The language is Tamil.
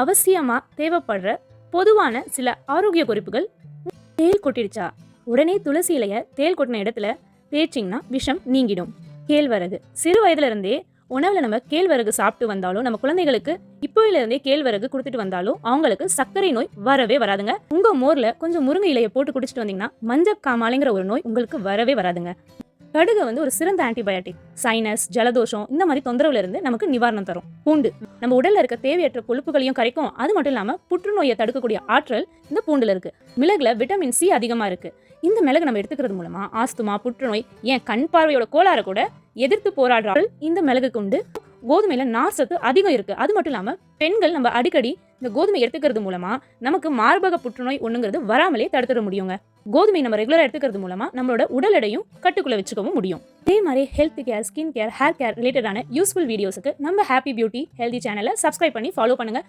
அவசியமாக தேவைப்படுற பொதுவான சில ஆரோக்கிய குறிப்புகள் தேல் கொட்டிடுச்சா? உடனே துளசி இலைய தேல் கொட்டின இடத்துல தேய்ச்சிங்கன்னா விஷம் நீங்கிடும். கேழ்வரகு. சிறு வயதுலேருந்தே உணவில் நம்ம கேழ்வரகு சாப்பிட்டு வந்தாலும் நம்ம குழந்தைகளுக்கு இப்போயிலிருந்தே கேழ்வரகு கொடுத்துட்டு வந்தாலும் அவங்களுக்கு சர்க்கரை நோய் வரவே வராதுங்க. உங்கள் மோரில் கொஞ்சம் முருங்கை இலையை போட்டு குடிச்சிட்டு வந்தீங்கன்னா மஞ்சக்காமாலைங்கிற ஒரு நோய் உங்களுக்கு வரவே வராதுங்க. கடுகு வந்து ஒரு சிறந்த ஆன்டிபயோட்டிக் சைனஸ் ஜலதோஷம் இந்த மாதிரி தொந்தரவுல இருந்து நமக்கு நிவாரணம் தரும். பூண்டு. நம்ம உடல்ல இருக்க தேவையற்ற கொழுப்புகளையும் கரைக்கும். அது மட்டும் இல்லாம புற்றுநோயை தடுக்கக்கூடிய ஆற்றல் இந்த பூண்டுல இருக்கு. மிளகுல விட்டமின் சி அதிகமா இருக்கு. இந்த மிளகு நம்ம எடுத்துக்கிறது மூலமா ஆஸ்துமா புற்றுநோய் ஏன் கண் பார்வையோட கோளாறை கூட எதிர்த்து போராடுறாள் இந்த மிளகுக்கு உண்டு. கோதுமையில நார் சத்து அதிகம் இருக்கு. அது மட்டும் இல்லாம பெண்கள் நம்ம அடிக்கடி இந்த கோதுமை எடுத்துக்கிறது மூலமா நமக்கு மார்பக புற்றுநோய் ஒண்ணுங்கிறது வராமலே தடுத்துட முடியுங்க. கோதுமை நம்ம ரெகுலராக எடுத்துக்கிறது மூலமாக நம்மளோட உடல் எடையும் கட்டுக்குள்ள வச்சுக்கவும் முடியும். அதே மாதிரி health care skin care hair care ரிலேட்டடான யூஸ்ஃபுல் வீடியோஸுக்கு நம்ம ஹாப்பி பியூட்டி ஹெல்தி சேனலை சப்ஸ்கிரைப் பண்ணி ஃபாலோ பண்ணுங்க.